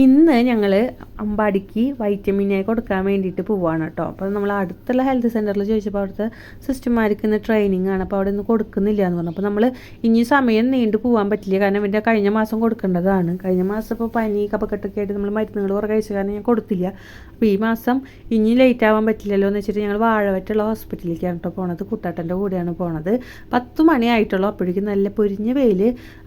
ഇന്ന് ഞങ്ങൾ അമ്പാടിക്ക് vitamin A കൊടുക്കാൻ വേണ്ടിയിട്ട് പോവാണ് കേട്ടോ. അപ്പോൾ നമ്മൾ അടുത്തുള്ള ഹെൽത്ത് സെന്ററിൽ ചോദിച്ചപ്പോൾ അവിടുത്തെ സിസ്റ്റർമാർക്ക് ഇന്ന് ട്രെയിനിങ് ആണ്. അപ്പോൾ അവിടെ നിന്ന് കൊടുക്കുന്നില്ല എന്ന് പറഞ്ഞു. അപ്പോൾ നമ്മൾ ഇനി സമയം നീണ്ടു പോകാൻ പറ്റില്ല. കാരണം ഇവന്റെ കഴിഞ്ഞ മാസം കൊടുക്കേണ്ടതാണ്. കഴിഞ്ഞ മാസം ഇപ്പോൾ പനി കപ്പക്കെട്ടൊക്കെ ആയിട്ട് നമ്മൾ മരുന്നുകൾ കുറേ കഴിച്ച കാരണം ഞാൻ കൊടുത്തില്ല. അപ്പോൾ ഈ മാസം ഇനി ലേറ്റ് ആവാൻ പറ്റില്ലല്ലോ എന്ന് വെച്ചിട്ട് ഞങ്ങൾ വാഴവറ്റുള്ള ഹോസ്പിറ്റലിലേക്കാണ് കേട്ടോ പോണത്. കുട്ടാട്ടന്റെ കൂടെയാണ് പോണത്. പത്ത് മണി ആയിട്ടുള്ളൂ. അപ്പോഴേക്കും നല്ല പൊരിഞ്ഞ വെയിൽ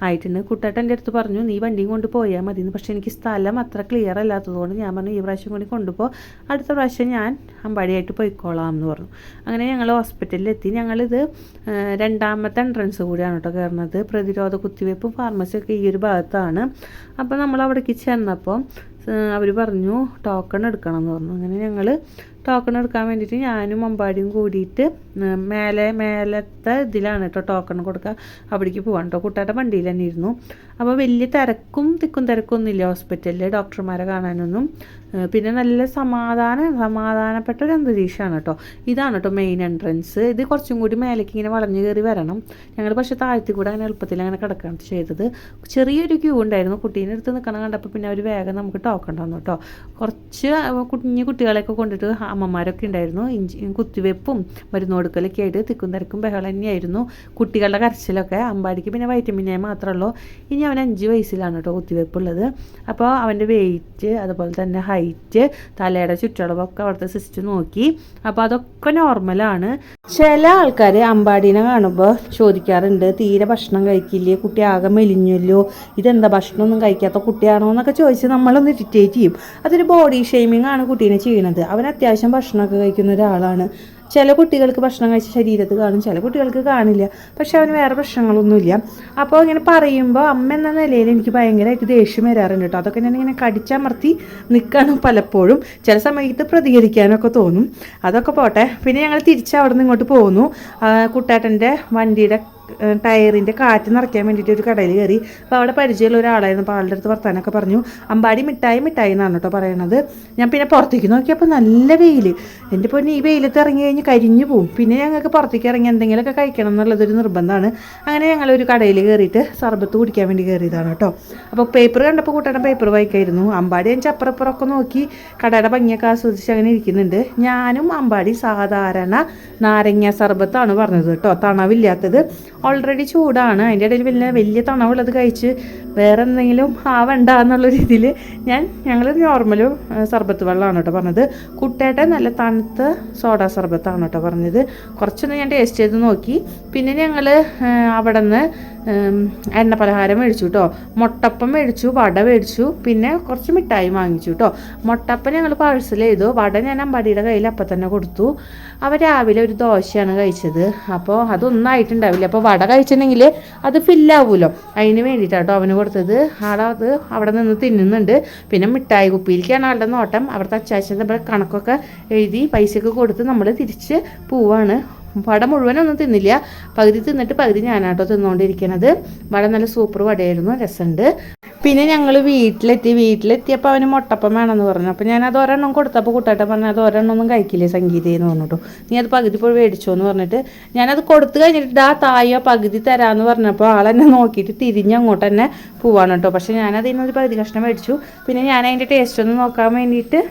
ആയിട്ടുണ്ട്. കുട്ടാട്ടന്റെ അടുത്ത് പറഞ്ഞു നീ വണ്ടിയും കൊണ്ട് പോയാൽ മതി പക്ഷേ എനിക്ക് സ്ഥലം അത്ര ക്ലിയർ അല്ലാത്തതുകൊണ്ട് ഞാൻ പറഞ്ഞു ഈ പ്രാവശ്യം കൂടി കൊണ്ടുപോ. അടുത്ത പ്രാവശ്യം ഞാൻ അമ്പാടിയായിട്ട് പോയിക്കോളാം എന്ന് പറഞ്ഞു. അങ്ങനെ ഞങ്ങൾ ഹോസ്പിറ്റലിലെത്തി ഞങ്ങളിത് രണ്ടാമത്തെ എൻട്രൻസ് കൂടിയാണ് കേട്ടോ കയറുന്നത് പ്രതിരോധ കുത്തിവയ്പ്പും ഫാർമസിയൊക്കെ ഈ ഒരു ഭാഗത്താണ്. അപ്പോൾ നമ്മൾ അവിടേക്ക് ചെന്നപ്പോൾ അവർ പറഞ്ഞു ടോക്കൺ എടുക്കണം എന്ന് പറഞ്ഞു. അങ്ങനെ ഞങ്ങൾ ടോക്കൺ എടുക്കാൻ വേണ്ടിയിട്ട് ഞാനും അമ്പാടിയും കൂടിയിട്ട് മേലെ മേലത്തെ ഇതിലാണ് കേട്ടോ ടോക്കൺ കൊടുക്കുക. അവിടേക്ക് പോകാൻ കേട്ടോ കുട്ടാന്റെ വണ്ടിയിൽ തന്നെ ഇരുന്നു. അപ്പോൾ വലിയ തിരക്കും തിക്കും തിരക്കും ഒന്നുമില്ല ഹോസ്പിറ്റലിൽ ഡോക്ടർമാരെ കാണാനൊന്നും. പിന്നെ നല്ല സമാധാന സമാധാനപ്പെട്ട ഒരു അന്തരീക്ഷമാണ് കേട്ടോ ഇതാണ് കേട്ടോ മെയിൻ എൻട്രൻസ് ഇത് കുറച്ചും കൂടി മേലേക്ക് ഇങ്ങനെ വളഞ്ഞു കയറി വരണം. ഞങ്ങൾ പക്ഷേ താഴ്ത്തി കൂടെ അങ്ങനെ എളുപ്പത്തിൽ അങ്ങനെ കിടക്കണം ചെയ്തത്. ചെറിയൊരു ക്യൂ ഉണ്ടായിരുന്നു. കുട്ടീന്റെ അടുത്ത് നിൽക്കണം കണ്ടപ്പോൾ പിന്നെ അവർ വേഗം നമുക്ക് ടോക്കൺ തന്നു കേട്ടോ കുറച്ച് കുഞ്ഞു കുട്ടികളെയൊക്കെ കൊണ്ടിട്ട് അമ്മമാരൊക്കെ ഉണ്ടായിരുന്നു. ഇഞ്ചി കുത്തിവെപ്പും മരുന്ന് കൊടുക്കലൊക്കെ ആയിട്ട് തിക്കും തിരക്കും ബഹളം തന്നെയായിരുന്നു. കുട്ടികളുടെ കരച്ചിലൊക്കെ അമ്പാടിക്ക് പിന്നെ വൈറ്റമിൻ എ ഉള്ളൂ. ഇനി അവൻ അഞ്ച് വയസ്സിലാണ് കേട്ടോ കുത്തിവെപ്പുള്ളത്. അപ്പോൾ അവന്റെ വെയിറ്റ് അതുപോലെ തന്നെ ഹൈറ്റ് തലയുടെ ചുറ്റളവൊക്കെ അവിടുത്തെ സിസ്റ്റം നോക്കി. അപ്പോൾ അതൊക്കെ നോർമലാണ് ചില ആൾക്കാർ അമ്പാടീനെ കാണുമ്പോൾ ചോദിക്കാറുണ്ട് തീരെ ഭക്ഷണം കഴിക്കില്ലേ? കുട്ടി ആകെ മെലിഞ്ഞല്ലോ. ഇതെന്താ ഭക്ഷണമൊന്നും കഴിക്കാത്ത കുട്ടിയാണോ? എന്നൊക്കെ ചോദിച്ച് നമ്മളൊന്ന് ഇറിറ്റേറ്റ് ചെയ്യും. അതൊരു ബോഡി ഷെയ്മിങ് ആണ് കുട്ടീനെ ചെയ്യണത്. അവൻ അത്യാവശ്യം ഭക്ഷണമൊക്കെ കഴിക്കുന്ന ഒരാളാണ്. ചില കുട്ടികൾക്ക് ഭക്ഷണം കഴിച്ച ശരീരത്ത് കാണും ചില കുട്ടികൾക്ക് കാണില്ല. പക്ഷെ അവന് വേറെ പ്രശ്നങ്ങളൊന്നുമില്ല. അപ്പോൾ ഇങ്ങനെ പറയുമ്പോൾ അമ്മ എന്ന നിലയിൽ എനിക്ക് ഭയങ്കരമായിട്ട് ദേഷ്യം വരാറുണ്ട് കേട്ടോ. അതൊക്കെ ഞാൻ ഇങ്ങനെ കടിച്ചമർത്തി നിൽക്കണം പലപ്പോഴും. ചില സമയത്ത് പ്രതികരിക്കാനൊക്കെ തോന്നും. അതൊക്കെ പോട്ടെ. പിന്നെ ഞങ്ങൾ തിരിച്ച് അവിടെ നിന്ന് ഇങ്ങോട്ട് പോന്നു. കുട്ടേട്ടന്റെ വണ്ടിയുടെ ടയറിന്റെ കാറ്റ് നിറയ്ക്കാൻ വേണ്ടിയിട്ട് ഒരു കടയിൽ കയറി. അപ്പോൾ അവിടെ പരിചയമുള്ള ഒരാളായിരുന്നു. അപ്പോൾ ആളുടെ അടുത്ത് വർത്താനൊക്കെ പറഞ്ഞു അമ്പാടി മിഠായി മിഠായി എന്നാണ് കേട്ടോ പറയണത്. ഞാൻ പിന്നെ പുറത്തേക്ക് നോക്കിയപ്പോൾ നല്ല വെയിൽ എന്റെ പൊന്നെ ഈ വെയിലത്ത് ഇറങ്ങി കഴിഞ്ഞ് കരിഞ്ഞു പോവും. പിന്നെ ഞങ്ങൾക്ക് പുറത്തേക്ക് ഇറങ്ങി എന്തെങ്കിലുമൊക്കെ കഴിക്കണം എന്നുള്ളതൊരു നിർബന്ധമാണ്. അങ്ങനെ ഞങ്ങളൊരു കടയിൽ കയറിയിട്ട് സർബത്ത് കുടിക്കാൻ വേണ്ടി കയറിയതാണ് കേട്ടോ. അപ്പോൾ പേപ്പർ കണ്ടപ്പോൾ കൂട്ടേണ്ട പേപ്പർ വായിക്കായിരുന്നു. അമ്പാടി ഞാൻ ചപ്പറപ്പുറമൊക്കെ നോക്കി കടയുടെ ഭംഗിയൊക്കെ ആസ്വദിച്ച് അങ്ങനെ ഇരിക്കുന്നുണ്ട്. ഞാനും അമ്പാടി സാധാരണ നാരങ്ങ സർബത്താണ് പറഞ്ഞത് കേട്ടോ. തണവില്ലാത്തത്. ഓൾറെഡി ചൂടാണ്. അതിന്റെ ഇടയിൽ വലിയ വലിയ തണവുള്ളത് കഴിച്ച് വേറെ എന്തെങ്കിലും ആവണ്ട എന്നുള്ള രീതിയിൽ ഞാൻ ഞങ്ങൾ നോർമൽ സർബത്ത് വെള്ളമാണ് കേട്ടോ പറഞ്ഞത്. കുട്ടയുടെ നല്ല തണുത്ത സോഡ സർബത്താണ് കേട്ടോ പറഞ്ഞത്. കുറച്ചൊന്ന് ഞാൻ ടേസ്റ്റ് ചെയ്ത് നോക്കി. പിന്നെ ഞങ്ങൾ അവിടെ നിന്ന് എണ്ണ പലഹാരം മേടിച്ചു കേട്ടോ. മുട്ടപ്പം മേടിച്ചു വട മേടിച്ചു പിന്നെ കുറച്ച് മിഠായി വാങ്ങിച്ചു കേട്ടോ. മുട്ടപ്പം ഞങ്ങൾ പാഴ്സൽ ചെയ്തു. വട ഞാൻ അമ്പാടിയുടെ കയ്യിൽ അപ്പം തന്നെ കൊടുത്തു. അവ രാവിലെ ഒരു ദോശയാണ് കഴിച്ചത്. അപ്പോൾ അതൊന്നും ആയിട്ടുണ്ടാവില്ല. അപ്പോൾ വട കഴിച്ചിട്ടുണ്ടെങ്കിൽ അത് ഫില്ലാവൂലോ അതിന് വേണ്ടിയിട്ടാണ് കേട്ടോ അവന് കൊടുത്തത്. ആടെ അത് അവിടെ നിന്ന് തിന്നുന്നുണ്ട്. പിന്നെ മിഠായി കുപ്പിയിലേക്കാണ് ആളുടെ നോട്ടം. അവിടുത്തെ അച്ചാച്ചന്റെ കണക്കൊക്കെ എഴുതി പൈസയൊക്കെ കൊടുത്ത് നമ്മൾ തിരിച്ച് പോവാണ്. വട മുഴുവനൊന്നും തിന്നില്ല. പകുതി തിന്നിട്ട് പകുതി ഞാനാട്ടോ തിന്നുകൊണ്ടിരിക്കണത് വട നല്ല സൂപ്പർ വടയായിരുന്നു. രസമുണ്ട്. പിന്നെ ഞങ്ങൾ വീട്ടിലെത്തി വീട്ടിലെത്തിയപ്പോൾ അവന് മുട്ടപ്പം വേണമെന്ന് പറഞ്ഞു. അപ്പോൾ ഞാൻ അത് ഒരെണ്ണം കൊടുത്തപ്പോൾ കുട്ടാട്ട പറഞ്ഞു അത് ഒരെണ്ണം ഒന്നും കഴിക്കില്ലേ സംഗീതയെന്ന് പറഞ്ഞിട്ടു. നീ അത് പകുതി പോയി മേടിച്ചോ എന്ന് പറഞ്ഞിട്ട് ഞാനത് കൊടുത്തു കഴിഞ്ഞിട്ട് ആ തായ പകുതി തരാമെന്ന് പറഞ്ഞപ്പോൾ ആളെന്നെ നോക്കിയിട്ട് തിരിഞ്ഞ് അങ്ങോട്ട് തന്നെ പോവാണ് കേട്ടോ. പക്ഷേ ഞാനതിൽ നിന്നൊരു പകുതി കഷ്ണം മേടിച്ചു. പിന്നെ ഞാൻ അതിന്റെ ടേസ്റ്റ് ഒന്ന് നോക്കാൻ വേണ്ടിയിട്ട്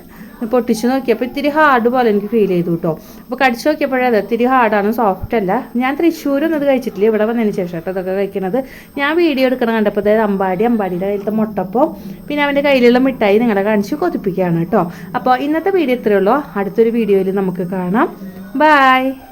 പൊട്ടിച്ച് നോക്കിയപ്പോൾ ഇത്തിരി ഹാർഡ് പോലെ എനിക്ക് ഫീൽ ചെയ്തു കേട്ടോ അപ്പോൾ കടിച്ചു നോക്കിയപ്പോഴേ അത് ഇത്തിരി ഹാർഡാണ് സോഫ്റ്റ് അല്ല. ഞാൻ തൃശ്ശൂരൊന്നും ഇത് കഴിച്ചിട്ടില്ല ഇവിടെ വന്നതിന് ശേഷം കേട്ടോ ഇതൊക്കെ കഴിക്കണത്. ഞാൻ വീഡിയോ എടുക്കണം കണ്ടപ്പോൾ അതായത് അമ്പാടി അമ്പാടിയുടെ കയ്യിലത്തെ മുട്ടപ്പോൾ പിന്നെ അവന്റെ കയ്യിലുള്ള മിഠായി നിങ്ങളെ കാണിച്ച് കൊതിപ്പിക്കുകയാണ് കേട്ടോ അപ്പോൾ ഇന്നത്തെ വീഡിയോ ഇത്രയേ ഉള്ളൂ. അടുത്തൊരു വീഡിയോയിൽ നമുക്ക് കാണാം. ബായ്